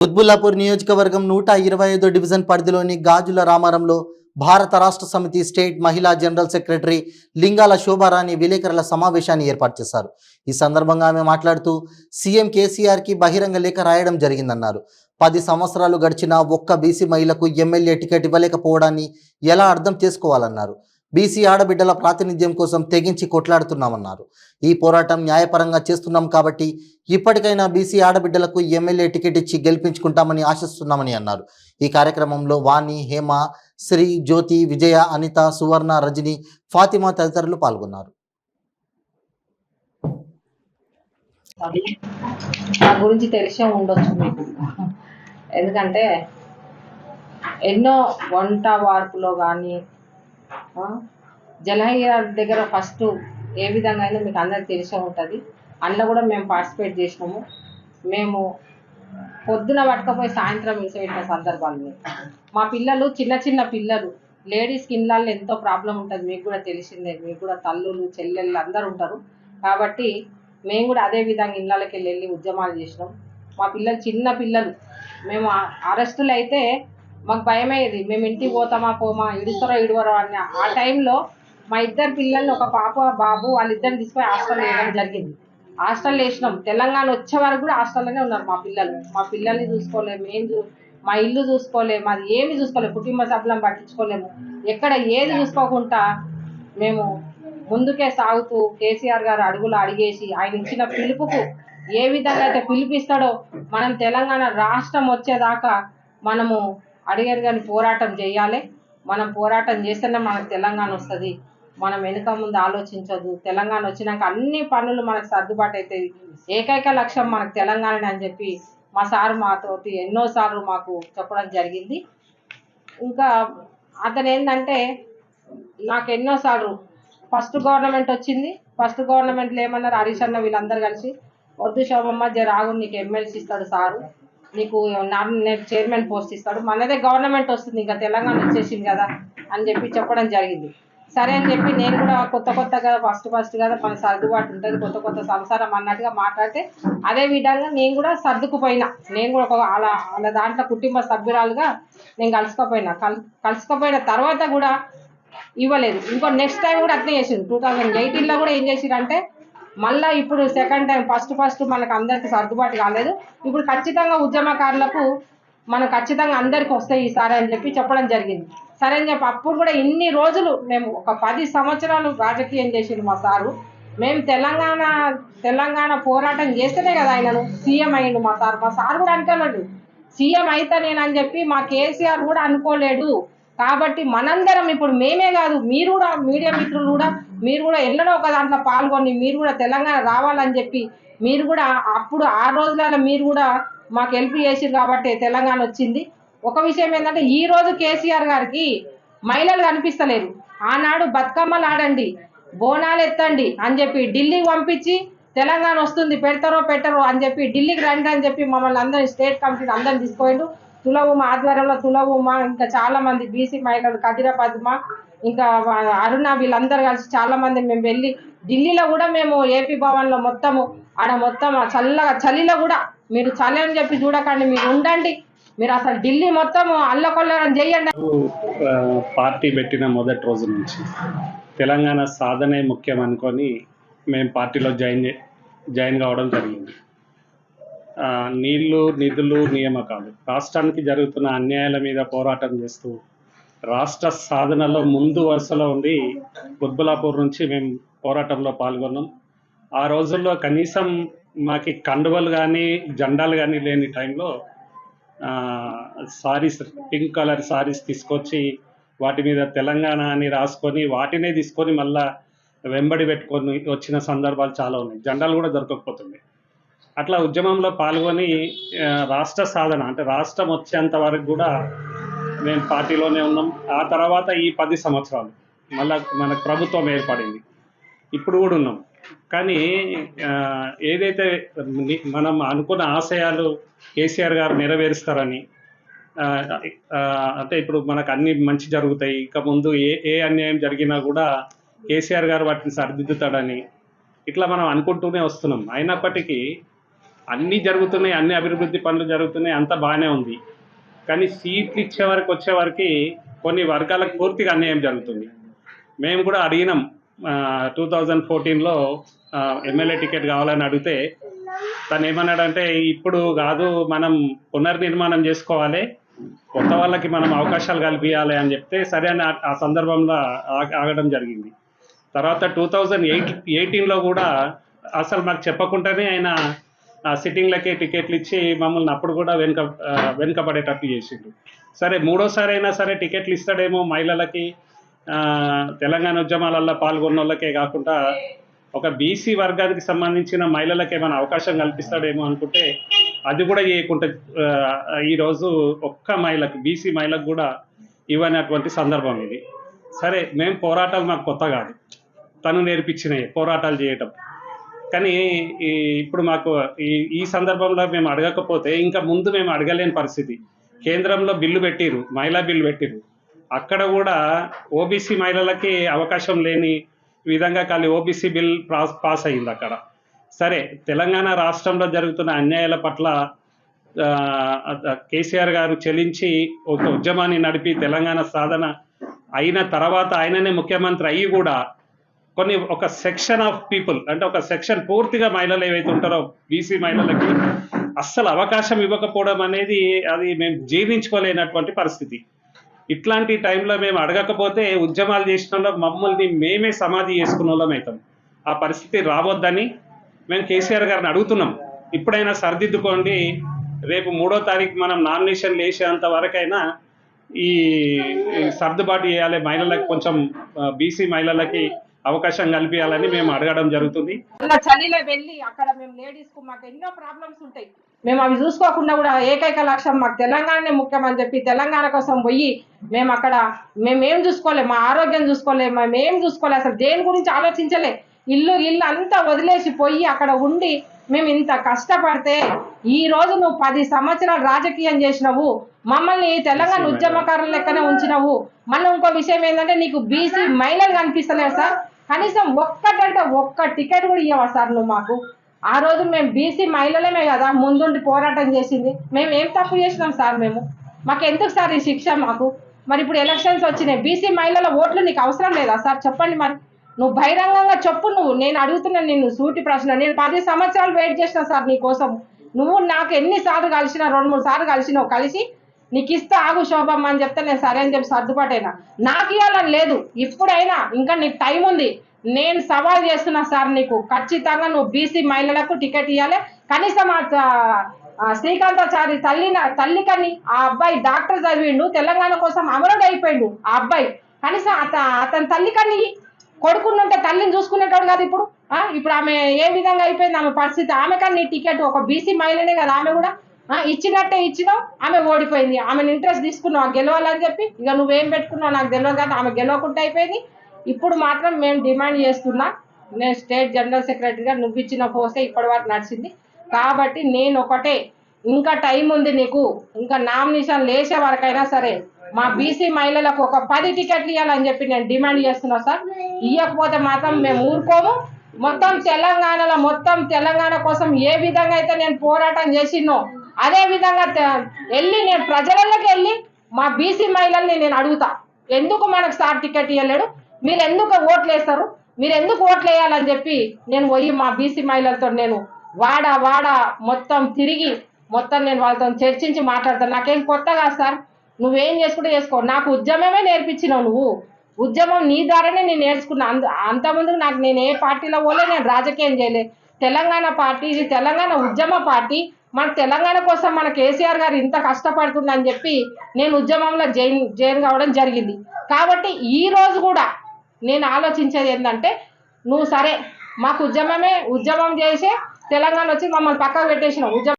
ఉద్బుల్లాపూర్ నియోజకవర్గం నూట ఇరవై ఐదో డివిజన్ పరిధిలోని గాజుల రామారంలో భారత రాష్ట్ర సమితి స్టేట్ మహిళా జనరల్ సెక్రటరీ లింగాల శోభారాణి విలేకరుల సమావేశాన్ని ఏర్పాటు చేశారు. ఈ సందర్భంగా ఆమె మాట్లాడుతూ సీఎం కేసీఆర్కి బహిరంగ లేఖ రాయడం జరిగిందన్నారు. పది సంవత్సరాలు గడిచినా ఒక్క బీసీ మహిళకు ఎమ్మెల్యే టికెట్ ఇవ్వలేకపోవడాన్ని ఎలా అర్థం చేసుకోవాలన్నారు. బీసీ ఆడబిడ్డల ప్రాతినిధ్యం కోసం తెగించి కొట్లాడుతున్నామన్నారు. ఈ పోరాటం న్యాయపరంగా చేస్తున్నాం కాబట్టి ఇప్పటికైనా బీసీ ఆడబిడ్డలకు ఎమ్మెల్యే టికెట్ ఇచ్చి గెలిపించుకుంటామని ఆశిస్తున్నామని అన్నారు. ఈ కార్యక్రమంలో వాణి హేమ శ్రీ జ్యోతి విజయ అనిత సువర్ణ రజని ఫాతిమా తదితరులు పాల్గొన్నారు. నా గురించి తెలిసే ఉండొచ్చు మీకు. ఎందుకంటే ఎన్నో వంట వార్పులో కానీ జలహయ్య దగ్గర ఫస్ట్ ఏ విధంగా అయినా మీకు అందరికి తెలిసే ఉంటుంది. అందులో కూడా మేము పార్టిసిపేట్ చేసినాము. మేము పొద్దున పట్టుకపోయి సాయంత్రం ఇసపెట్టిన సందర్భాలు మా పిల్లలు చిన్న చిన్న పిల్లలు లేడీస్కి ఇళ్ళల్లో ఎంతో ప్రాబ్లం ఉంటుంది. మీకు కూడా తెలిసిందే మీకు కూడా తల్లులు చెల్లెళ్ళు అందరు ఉంటారు. కాబట్టి మేము కూడా అదే విధంగా ఇళ్ళకి వెళ్ళి ఉద్యమాలు చేసినాం. మా పిల్లలు చిన్న పిల్లలు. మేము అరెస్టులు అయితే మాకు భయమయ్యేది మేము ఇంటికి పోతామా పోమా? ఇడుస్తారో ఇడవరో అని. ఆ టైంలో మా ఇద్దరు పిల్లల్ని ఒక పాప బాబు వాళ్ళిద్దరిని తీసుకుపోయి హాస్టల్ వేయడం జరిగింది. హాస్టల్ వేసినాం. తెలంగాణ వచ్చే వరకు కూడా హాస్టల్లోనే ఉన్నారు మా పిల్లలు. మా పిల్లల్ని చూసుకోలేము. ఏం మా ఇల్లు చూసుకోలేము. అది ఏమి చూసుకోలేము. కుటుంబ సభ్యులను పట్టించుకోలేము. ఎక్కడ ఏది చూసుకోకుండా మేము ముందుకే సాగుతూ కేసీఆర్ గారు అడుగులు అడిగేసి ఆయన ఇచ్చిన పిలుపుకు ఏ విధంగా అయితే పిలిపిస్తాడో మనం తెలంగాణ రాష్ట్రం వచ్చేదాకా మనము అడిగారు కానీ పోరాటం చేయాలి. మనం పోరాటం చేస్తేనే మనకు తెలంగాణ వస్తుంది. మనం వెనుక ముందు ఆలోచించదు. తెలంగాణ వచ్చినాక అన్ని పనులు మనకు సర్దుబాటు అవుతాయి ఏకైక లక్ష్యం మనకు తెలంగాణ అని చెప్పి మా సార్ మాతోటి ఎన్నోసార్లు మాకు చెప్పడం జరిగింది. ఇంకా అతను ఏంటంటే నాకు ఎన్నోసార్లు ఫస్ట్ గవర్నమెంట్ వచ్చింది. ఫస్ట్ గవర్నమెంట్లో ఏమన్నారు? హరీష్ అన్న వీళ్ళందరూ కలిసి వద్దు శోభమ్మ జర నీకు ఎమ్మెల్సీ ఇస్తాడు సారు. నీకు నేను చైర్మన్ పోస్ట్ ఇస్తాడు. మనదే గవర్నమెంట్ వస్తుంది ఇంకా తెలంగాణ వచ్చేసింది కదా అని చెప్పి చెప్పడం జరిగింది. సరే అని చెప్పి నేను కూడా కొత్త కొత్తగా ఫస్ట్ ఫస్ట్ కదా మన సర్దుబాటు ఉంటుంది కొత్త కొత్త సంసారం అన్నట్టుగా మాట్లాడితే అదే విధంగా నేను కూడా సర్దుకుపోయినా. నేను కూడా ఒక అలా అలా దాంట్లో కుటుంబ సభ్యురాలుగా నేను కలుసుకోపోయినా. కల్ కలుసుకోపోయిన తర్వాత కూడా ఇవ్వలేదు. ఇంకో నెక్స్ట్ టైం కూడా అట్లే చేసింది టూ థౌజండ్ ఎయిటీన్లో కూడా ఏం చేసిరంటే మళ్ళీ ఇప్పుడు సెకండ్ టైం ఫస్ట్ ఫస్ట్ మనకు అందరికి సర్దుబాటు కాలేదు. ఇప్పుడు ఖచ్చితంగా ఉద్యమకారులకు మనం ఖచ్చితంగా అందరికి వస్తాయి ఈసారి అని చెప్పి చెప్పడం జరిగింది. సరే అని చెప్పి అప్పుడు కూడా ఇన్ని రోజులు మేము ఒక పది సంవత్సరాలు రాజకీయం చేసిండు మా సారు. మేము తెలంగాణ తెలంగాణ పోరాటం చేస్తేనే కదా ఆయనను సీఎం అయ్యిండు మా సార్. మా సార్ కూడా అనుకోలేడు సీఎం అయితే నేను అని చెప్పి మా కేసీఆర్ కూడా అనుకోలేడు. కాబట్టి మనందరం ఇప్పుడు మేమే కాదు మీరు కూడా మీడియా మిత్రులు కూడా మీరు కూడా ఎన్నడో ఒక దాంట్లో పాల్గొని మీరు కూడా తెలంగాణ రావాలని చెప్పి మీరు కూడా అప్పుడు ఆ రోజులలో మీరు కూడా మాకు హెల్ప్ చేసిరు కాబట్టి తెలంగాణ వచ్చింది. ఒక విషయం ఏంటంటే ఈ రోజు కేసీఆర్ గారికి మహిళలు కనిపిస్తలేరు. ఆనాడు బతుకమ్మలు ఆడండి బోనాలు ఎత్తండి అని చెప్పి ఢిల్లీకి పంపించి తెలంగాణ వస్తుంది పెడతారో పెట్టరో అని చెప్పి ఢిల్లీకి రండి అని చెప్పి మమ్మల్ని అందరినీ స్టేట్ కమిటీ అందరిని తీసుకుపోయిండు తులవుమ ఆధ్వర్యంలో తులవుమ ఇంకా చాలా మంది బీసీ మహిళలు కదిర పద్మ ఇంకా అరుణ వీళ్ళందరూ కలిసి చాలా మంది మేము వెళ్ళి ఢిల్లీలో కూడా మేము ఏపీ భవన్లో మొత్తము ఆడ మొత్తం చల్లగా చలిలో కూడా మీరు చలి అని చెప్పి చూడకండి మీరు ఉండండి. మీరు అసలు ఢిల్లీ మొత్తం అల్లకొల్లరం చేయండి. పార్టీ పెట్టిన మొదటి రోజు నుంచి తెలంగాణ సాధనే ముఖ్యం అనుకొని మేము పార్టీలో జాయిన్ జాయిన్ కావడం జరిగింది. నీళ్ళు నిధులు నియామకాలు. రాష్ట్రానికి జరుగుతున్న అన్యాయాల మీద పోరాటం చేస్తూ రాష్ట్ర సాధనలో ముందు వరుసలో ఉండి ఉద్బలాపూర్ నుంచి మేము పోరాటంలో పాల్గొన్నాం. ఆ రోజుల్లో కనీసం మాకి కండువలు కానీ జెండాలు కానీ లేని టైంలో సారీస్ పింక్ కలర్ సారీస్ తీసుకొచ్చి వాటి మీద తెలంగాణ అని రాసుకొని వాటినే తీసుకొని మళ్ళా వెంబడి పెట్టుకొని వచ్చిన సందర్భాలు చాలా ఉన్నాయి. జెండాలు కూడా దొరకకపోతున్నాయి. అట్లా ఉద్యమంలో పాల్గొని రాష్ట్ర సాధన అంటే రాష్ట్రం వచ్చేంత వరకు కూడా మేము పార్టీలోనే ఉన్నాం. ఆ తర్వాత ఈ పది సంవత్సరాలు మళ్ళా మన ప్రభుత్వం ఏర్పడింది. ఇప్పుడు కూడా ఉన్నాం. కానీ ఏదైతే మనం అనుకున్న ఆశయాలు కేసీఆర్ గారు నెరవేరుస్తారని అంటే ఇప్పుడు మనకు అన్ని మంచి జరుగుతాయి. ఇక ముందు ఏ ఏ అన్యాయం జరిగినా కూడా కేసీఆర్ గారు వాటిని సరిదిద్దుతాడని ఇట్లా మనం అనుకుంటూనే వస్తున్నాం. అయినప్పటికీ అన్నీ జరుగుతున్నాయి అన్ని అభివృద్ధి పనులు జరుగుతున్నాయి అంతా బాగానే ఉంది. కానీ సీట్లు ఇచ్చే వరకు వచ్చే వరకు కొన్ని వర్గాలకు పూర్తిగా అన్యాయం జరుగుతుంది. మేము కూడా అడిగినాం టూ థౌజండ్ ఫోర్టీన్లో ఎమ్మెల్యే టికెట్ కావాలని అడిగితే తను ఏమన్నాడంటే ఇప్పుడు కాదు మనం పునర్నిర్మాణం చేసుకోవాలి కొత్త వాళ్ళకి మనం అవకాశాలు కల్పించాలి అని చెప్తే సరే అని ఆ- సందర్భంలో ఆగడం జరిగింది. తర్వాత టూ థౌజండ్ ఎయిట్ ఎయిటీన్లో కూడా అసలు మాకు చెప్పకుండానే ఆయన సిట్టింగ్లకే టికెట్లు ఇచ్చి మమ్మల్ని అప్పుడు కూడా వెనుక వెనుకబడేటట్టు చేసిండు సరే మూడోసారి అయినా సరే టికెట్లు ఇస్తాడేమో మహిళలకి తెలంగాణ ఉద్యమాలలో పాల్గొన్న వాళ్ళకే కాకుండా ఒక బీసీ వర్గానికి సంబంధించిన మహిళలకు ఏమైనా అవకాశం కల్పిస్తాడేమో అనుకుంటే అది కూడా చేయకుండా ఈరోజు ఒక్క మహిళకు బీసీ మహిళకు కూడా ఇవ్వనటువంటి సందర్భం ఇది. సరే మేము పోరాటాలు మాకు కొత్త కాదు తను నేర్పించినవి పోరాటాలు చేయటం. కానీ ఈ ఇప్పుడు మాకు ఈ ఈ సందర్భంలో మేము అడగకపోతే ఇంకా ముందు మేము అడగలేని పరిస్థితి. కేంద్రంలో బిల్లు పెట్టిరు మహిళా బిల్లు పెట్టిరు. అక్కడ కూడా ఓబీసీ మహిళలకి అవకాశం లేని విధంగా ఖాళీ ఓబీసీ బిల్ పాస్ పాస్ అయింది అక్కడ. సరే తెలంగాణ రాష్ట్రంలో జరుగుతున్న అన్యాయాల పట్ల కేసీఆర్ గారు చెలించి ఒక ఉద్యమాన్ని నడిపి తెలంగాణ సాధన అయిన తర్వాత ఆయననే ముఖ్యమంత్రి అయ్యి కూడా కొన్ని ఒక సెక్షన్ ఆఫ్ పీపుల్ అంటే ఒక సెక్షన్ పూర్తిగా మహిళలు ఏవైతే ఉంటారో బీసీ మహిళలకి అస్సలు అవకాశం ఇవ్వకపోవడం అనేది అది మేము జీర్ణించుకోలేనటువంటి పరిస్థితి. ఇట్లాంటి టైంలో మేము అడగకపోతే ఉద్యమాలు చేసిన వాళ్ళం మమ్మల్ని మేమే సమాధి చేసుకున్న వాళ్ళం అవుతాం. ఆ పరిస్థితి రావద్దని మేము కేసీఆర్ గారిని అడుగుతున్నాం. ఇప్పుడైనా సరిదిద్దుకోండి. రేపు మూడో తారీఖు మనం నామినేషన్ వేసేంత వరకైనా ఈ సర్దుబాటు చేయాలి. మహిళలకు కొంచెం బీసీ మహిళలకి అవకాశం కల్పించాలని మేము అడగడం జరుగుతుంది. చలిలో వెళ్ళి అక్కడ మేము లేడీస్కు మాకు ఎన్నో ప్రాబ్లమ్స్ ఉంటాయి. మేము అవి చూసుకోకుండా కూడా ఏకైక లక్ష్యం మాకు తెలంగాణనే ముఖ్యం అని చెప్పి తెలంగాణ కోసం పోయి మేము అక్కడ మేమేం చూసుకోలే మా ఆరోగ్యం చూసుకోలే మేము ఏం చూసుకోలే అసలు దేని గురించి ఆలోచించలే. ఇల్లు ఇల్లు అంతా వదిలేసి పోయి అక్కడ ఉండి మేము ఇంత కష్టపడితే ఈ రోజు నువ్వు పది సంవత్సరాలు రాజకీయం చేసినావు మమ్మల్ని తెలంగాణ ఉద్యమకారుల లెక్కనే ఉంచినావు. మళ్ళీ ఇంకో విషయం ఏంటంటే నీకు బీసీ మహిళలు కనిపిస్తలేవు సార్? కనీసం ఒక్కటంటే ఒక్క టికెట్ కూడా ఇవ్వవా సార్ నువ్వు మాకు? ఆ రోజు మేము బీసీ మహిళలమే కదా ముందుండి పోరాటం చేసింది. మేము ఏం తప్పు చేసినాం సార్ మేము? మాకు ఎందుకు సార్ ఈ శిక్ష మాకు? మరి ఇప్పుడు ఎలక్షన్స్ వచ్చినాయి. బీసీ మహిళల ఓట్లు నీకు అవసరం లేదా సార్? చెప్పండి మరి. నువ్వు బహిరంగంగా చెప్పు నువ్వు. నేను అడుగుతున్నా నిన్ను సూటి ప్రశ్న. నేను పది సంవత్సరాలు వెయిట్ చేసిన సార్ నీ కోసం నువ్వు నాకు ఎన్నిసార్లు కలిసినా రెండు మూడు సార్లు కలిసినావు. కలిసి నీకు ఇస్తా ఆగు శోభమ్మ అని చెప్తే నేను సరే అని చెప్పి సర్దుబాటైనా. నాకు ఇవ్వాలని లేదు. ఇప్పుడైనా ఇంకా నీకు టైం ఉంది. నేను సవాల్ చేస్తున్నా సార్ నీకు. ఖచ్చితంగా నువ్వు బీసీ మహిళలకు టికెట్ ఇవ్వాలి కనీసం శ్రీకాంతాచారి తల్లి తల్లి కని ఆ అబ్బాయి డాక్టర్ చదివిండు తెలంగాణ కోసం అమరుడు అయిపోయిండు ఆ అబ్బాయి. కనీసం అత అతని తల్లి కని కొడుకున్నంటే తల్లిని చూసుకునేటోడు కాదు ఇప్పుడు. ఇప్పుడు ఆమె ఏ విధంగా అయిపోయింది? ఆమె పరిస్థితి. ఆమె కానీ టికెట్ ఒక బీసీ మహిళనే కదా ఆమె కూడా. ఇచ్చినట్టే ఇచ్చినావు ఆమె ఓడిపోయింది. ఆమెను ఇంట్రెస్ట్ తీసుకున్నావు ఆ గెలవాలని చెప్పి ఇక నువ్వేం పెట్టుకున్నావు నాకు తెలియదు కానీ ఆమె గెలవకుండా అయిపోయింది. ఇప్పుడు మాత్రం మేము డిమాండ్ చేస్తున్నా నేను స్టేట్ జనరల్ సెక్రటరీగా నువ్వు ఇచ్చిన పోస్తే ఇప్పటి వరకు నడిచింది. కాబట్టి నేను ఒకటే ఇంకా టైం ఉంది నీకు ఇంకా నామినేషన్ లేచే వరకైనా సరే మా బీసీ మహిళలకు ఒక పది టికెట్లు ఇవ్వాలని చెప్పి నేను డిమాండ్ చేస్తున్నా సార్. ఇవ్వకపోతే మాత్రం మేము ఊరుకోము. మొత్తం తెలంగాణలో మొత్తం తెలంగాణ కోసం ఏ విధంగా అయితే నేను పోరాటం చేసినో అదే విధంగా వెళ్ళి నేను ప్రజలలోకి వెళ్ళి మా బీసీ మహిళల్ని నేను అడుగుతా. ఎందుకు మనకు సార్ టికెట్ ఇవ్వలేడు మీరు ఎందుకు ఓట్లు వేస్తారు మీరు ఎందుకు ఓట్లు వేయాలని చెప్పి నేను పోయి మా బీసీ మహిళలతో నేను వాడ వాడ మొత్తం తిరిగి మొత్తం నేను వాళ్ళతో చర్చించి మాట్లాడతాను నాకేం కొత్త కాదు సార్. నువ్వేం చేసుకుంటే చేసుకో. నాకు ఉద్యమమే నేర్పించినావు నువ్వు. ఉద్యమం నీ ద్వారానే నేను నేర్చుకున్నా. అంత అంతకుముందు నాకు నేను ఏ పార్టీలో పోలే నేను రాజకీయం చేయలే. తెలంగాణ పార్టీ ఇది తెలంగాణ ఉద్యమ పార్టీ. మన తెలంగాణ కోసం మన కేసీఆర్ గారు ఇంత కష్టపడుతుందని చెప్పి నేను ఉద్యమంలో జైన్ జైన్ కావడం జరిగింది. కాబట్టి ఈ రోజు కూడా నేను ఆలోచించేది ఏంటంటే నువ్వు సరే మాకు ఉద్యమమే ఉద్యమం చేసే తెలంగాణ వచ్చి మమ్మల్ని పక్కకు పెట్టేసిన ఉద్యమం